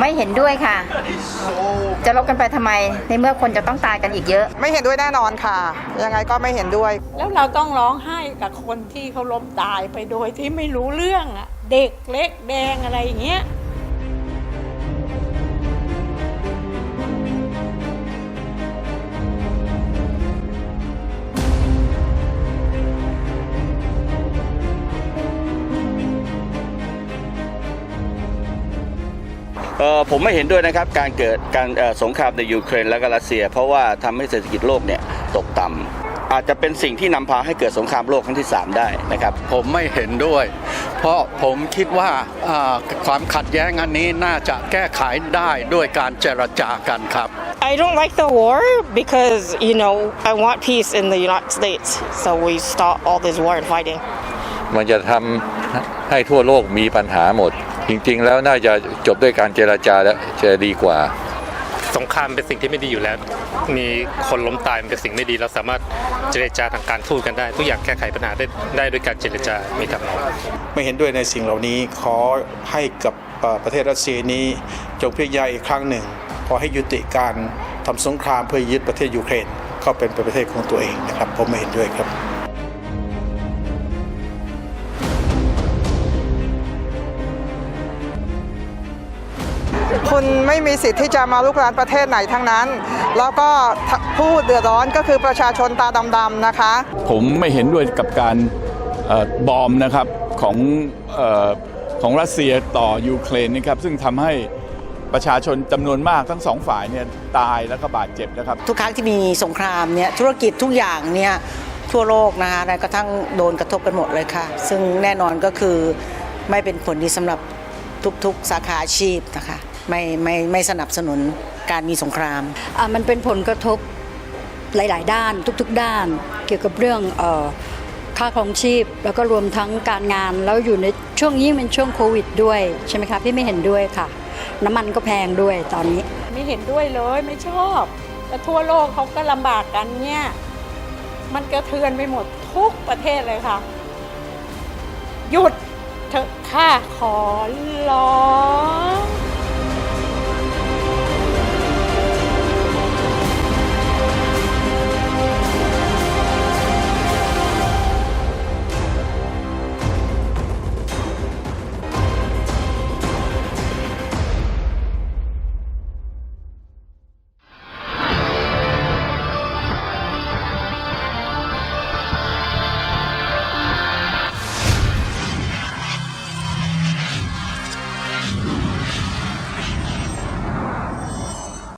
ไม่เห็นด้วยค่ะ จะลบกันไปทำไม ในเมื่อคนจะต้องตายกันอีกเยอะ ไม่เห็นด้วยแน่นอนค่ะ ยังไงก็ไม่เห็นด้วย แล้วเราต้องร้องไห้กับคนที่เขาล้มตายไปโดยที่ไม่รู้เรื่องอะเด็กเล็กแดงอะไรอย่างเงี้ย ผมไม่เห็นด้วยนะครับการเกิดการเอ่อสงครามในยูเครนและก็รัสเซีย เพราะว่าทำให้เศรษฐกิจโลกเนี่ยตกต่ำอาจจะเป็นสิ่งที่นำพาให้เกิดสงครามโลกครั้งที่ 3 ได้นะครับ ผมไม่เห็นด้วย เพราะผมคิดว่าอ่าความขัดแย้งอันนี้น่าจะแก้ไขได้ด้วยการเจรจากันครับ I don't like the war because, you know, I want peace in the United States. So we stop all this war and fighting. มันจะทำให้ทั่วโลกมีปัญหาหมด จริงๆ แล้วน่าจะจบด้วยการเจรจาแล้วจะดีกว่า สงครามเป็นสิ่งที่ไม่ดีอยู่แล้ว มีคนล้มตายมันเป็นสิ่งไม่ดี เราสามารถเจรจาทางการทูตกันได้ ทุกอย่างแก้ไขปัญหาได้ได้ด้วยการเจรจามีทางออกไม่เห็นด้วยในสิ่งเหล่านี้ขอให้กับเอ่อประเทศรัสเซียนี้จงพิจารณาอีกครั้งหนึ่ง ขอให้ยุติการทำสงครามเพื่อยึดประเทศยูเครนเข้าเป็นประเทศของตัวเองนะครับผมไม่เห็นด้วยครับ คุณไม่มีสิทธิ์ที่จะมาลุกรานประเทศไหนทั้งนั้น แล้วก็ผู้เดือดร้อนก็คือประชาชนตาดำๆนะคะ ผมไม่เห็นด้วยกับการเออบอมนะครับของเออของรัสเซียต่อยูเครนนะครับซึ่งทำให้ประชาชนจำนวนมากทั้งสองฝ่ายเนี่ยตายแล้วก็บาดเจ็บนะครับ ทุกครั้งที่มีสงครามเนี่ยธุรกิจทุกอย่างเนี่ยทั่วโลกนะคะแม้กระทั่งโดนกระทบกันหมดเลยค่ะ ซึ่งแน่นอนก็คือไม่เป็นผลดีสำหรับทุกๆสาขาอาชีพนะคะ ไม่ไม่ไม่สนับสนุนการมีสงครามอะมันเป็นผลกระทบหลาย ๆ ด้านทุก ๆ ด้าน เกี่ยวกับเรื่องเออค่าครองชีพ แล้วก็รวมทั้งการงานแล้วอยู่ในช่วงยิ่งเป็นช่วงโควิดด้วยใช่ไหมคะพี่ไม่เห็นด้วยค่ะ น้ำมันก็แพงด้วยตอนนี้ ไม่เห็นด้วยเลยไม่ชอบแต่ทั่วโลกเขาก็ลำบากกันเนี่ยมันกระเทือนไปหมดทุกประเทศเลยค่ะ หยุดเถอะค่ะขอร้อง